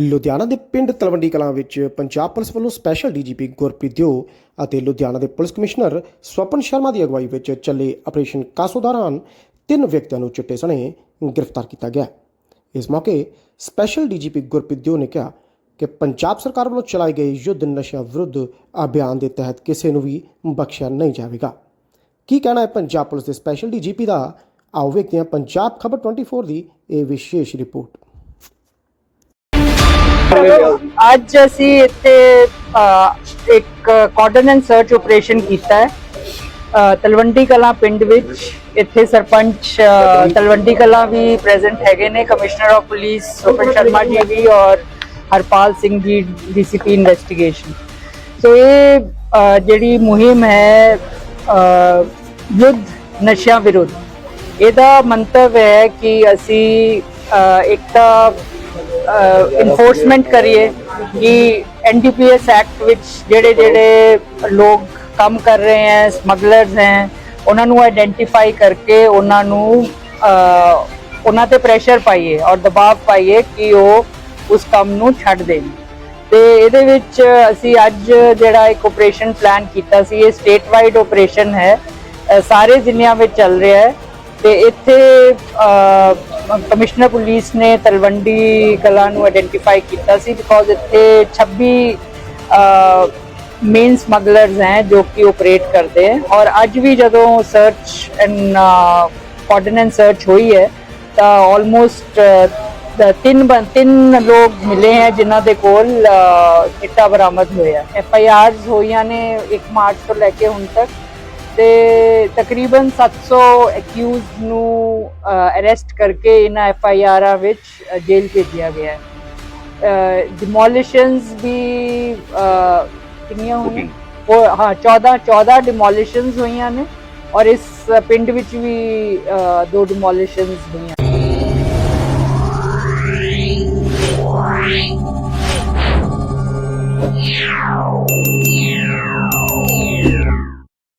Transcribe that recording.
ਲੁਧਿਆਣਾ ਦੇ ਪਿੰਡ ਤਲਵੰਡੀ ਕਲਾਂ ਵਿੱਚ ਪੰਜਾਬ ਪੁਲਿਸ ਵੱਲੋਂ ਸਪੈਸ਼ਲ ਡੀਜੀਪੀ ਗੁਰਪ੍ਰੀਤ ਦਿਓ ਅਤੇ ਲੁਧਿਆਣਾ ਦੇ ਪੁਲਿਸ ਕਮਿਸ਼ਨਰ ਸਵਪਨ ਸ਼ਰਮਾ ਦੀ ਅਗਵਾਈ ਵਿੱਚ ਚੱਲੇ ਆਪਰੇਸ਼ਨ ਕਾਸੋ ਦੌਰਾਨ ਤਿੰਨ ਵਿਅਕਤੀਆਂ ਨੂੰ ਚਿੱਟੇ ਸਣੇ ਗ੍ਰਿਫਤਾਰ ਕੀਤਾ ਗਿਆ। ਇਸ ਮੌਕੇ ਸਪੈਸ਼ਲ ਡੀਜੀਪੀ ਗੁਰਪ੍ਰੀਤ ਦਿਓ ਨੇ ਕਿਹਾ ਕਿ ਪੰਜਾਬ ਸਰਕਾਰ ਵੱਲੋਂ ਚਲਾਏ ਗਏ ਯੁੱਧ ਨਸ਼ਿਆਂ ਵਿਰੁੱਧ ਅਭਿਆਨ ਦੇ ਤਹਿਤ ਕਿਸੇ ਨੂੰ ਵੀ ਬਖਸ਼ਿਆ ਨਹੀਂ ਜਾਵੇਗਾ। ਕੀ ਕਹਿਣਾ ਹੈ ਪੰਜਾਬ ਪੁਲਿਸ ਦੇ ਸਪੈਸ਼ਲ ਡੀਜੀਪੀ ਦਾ? ਆਓ ਵੇਖਦੇ ਹਾਂ ਪੰਜਾਬ ਖਬਰ 24 ਦੀ ਇਹ ਵਿਸ਼ੇਸ਼ ਰਿਪੋਰਟ। ਅੱਜ ਅਸੀਂ ਇੱਥੇ ਇੱਕ ਕਾਰਡਨ ਐਂਡ ਸਰਚ ਆਪਰੇਸ਼ਨ ਕੀਤਾ ਹੈ। ਤਲਵੰਡੀ ਕਲਾਂ ਪਿੰਡ ਵਿੱਚ ਇੱਥੇ ਸਰਪੰਚ ਤਲਵੰਡੀ। ਕਲਾਂ ਵੀ ਪ੍ਰੈਜ਼ੈਂਟ ਹੈਗੇ ਨੇ ਕਮਿਸ਼ਨਰ ਆਫ ਪੁਲਿਸ ਸੁਪਰ ਸ਼ਰਮਾ ਜੀ ਵੀ ਔਰ ਹਰਪਾਲ ਸਿੰਘ ਜੀ ਡੀਸੀਪੀ ਇਨਵੈਸਟੀਗੇਸ਼ਨ ਸੋ ਇਹ ਜਿਹੜੀ ਮੁਹਿੰਮ ਹੈ ਯੁੱਧ ਨਸ਼ਿਆਂ ਵਿਰੁੱਧ। ਇਹਦਾ ਮੰਤਵ ਹੈ ਕਿ ਅਸੀਂ ਇੱਕ ਤਾਂ ਇਨਫੋਰਸਮੈਂਟ ਕਰੀਏ ਕਿ ਐਨਡੀਪੀਐਸ ਐਕਟ ਵਿੱਚ ਜਿਹੜੇ ਜਿਹੜੇ ਲੋਕ ਕੰਮ ਕਰ ਰਹੇ ਹੈ ਸਮਗਲਰਸ ਹੈ, ਉਹਨਾਂ ਨੂੰ ਆਇਡੈਂਟੀਫਾਈ ਕਰਕੇ ਉਹਨਾਂ ਨੂੰ ਉਹਨਾਂ ਤੇ ਪ੍ਰੈਸ਼ਰ ਪਾਈਏ ਔਰ ਦਬਾਅ ਪਾਈਏ ਕਿ ਉਹ ਉਸ ਕੰਮ ਨੂੰ ਛੱਡ ਦੇਣ। ਤੇ ਇਹਦੇ ਵਿੱਚ ਅਸੀਂ ਅੱਜ ਜਿਹੜਾ ਇੱਕ ਆਪਰੇਸ਼ਨ ਪਲਾਨ ਕੀਤਾ ਸੀ, ਇਹ ਸਟੇਟ ਵਾਈਡ ਆਪਰੇਸ਼ਨ ਹੈ ਸਾਰੇ ਜ਼ਿਲ੍ਹਿਆਂ ਵਿੱਚ ਚੱਲ ਰਿਹਾ ਹੈ। ਤੇ ਇੱਥੇ ਕਮਿਸ਼ਨਰ ਪੁਲਿਸ ਨੇ ਤਲਵੰਡੀ ਕਲਾ ਨੂੰ ਆਇਡੈਂਟੀਫਾਈ ਕੀਤਾ ਸੀ ਬਿਕੋਜ਼ ਇੱਥੇ 26 ਮੇਨ ਸਮਗਲਰਸ ਹੈ ਜੋ ਕਿ ਆਪਰੇਟ ਕਰਦੇ ਹੈ। ਔਰ ਅੱਜ ਵੀ ਜਦੋਂ ਸਰਚ ਐਂਡ ਕੋਆਰਡੀਨੇਟ ਸਰਚ ਹੋਈ ਹੈ ਤਾਂ ਆਲਮੋਸਟ ਤਿੰਨ ਬੰ- ਤਿੰਨ ਲੋਕ ਮਿਲੇ ਹੈ ਜਿਨ੍ਹਾਂ ਦੇ ਕੋਲ ਅ, ਬਰਾਮਦ ਹੋਇਆ ਐਫ ਆਈ ਆਰਸ ਹੋਈਆਂ ਨੇ 1 ਮਾਰਚ ਤੋਂ ਲੈ ਕੇ ਹੁਣ ਤੱਕ। ਤੇ ਤਕਰੀਬਨ 700 ਅਕਿਊਜ਼ਡ ਨੂੰ ਅਰੈਸਟ ਕਰਕੇ ਇਹਨਾਂ ਐਫ ਆਈ ਆਰਾਂ ਵਿੱਚ ਜੇਲ੍ਹ ਭੇਜਿਆ ਗਿਆ ਹੈ ਡਿਮੋਲਿਸ਼ਨਸ ਵੀ ਕਿੰਨੀਆਂ ਹੋਈਆਂ ਉਹ ਹਾਂ 14 14 ਡਿਮੋਲਿਸ਼ਨਸ ਹੋਈਆਂ ਨੇ ਔਰ ਇਸ ਪਿੰਡ ਵਿੱਚ ਵੀ ਦੋ ਡਿਮੋਲਿਸ਼ਨਸ ਹੋਈਆਂ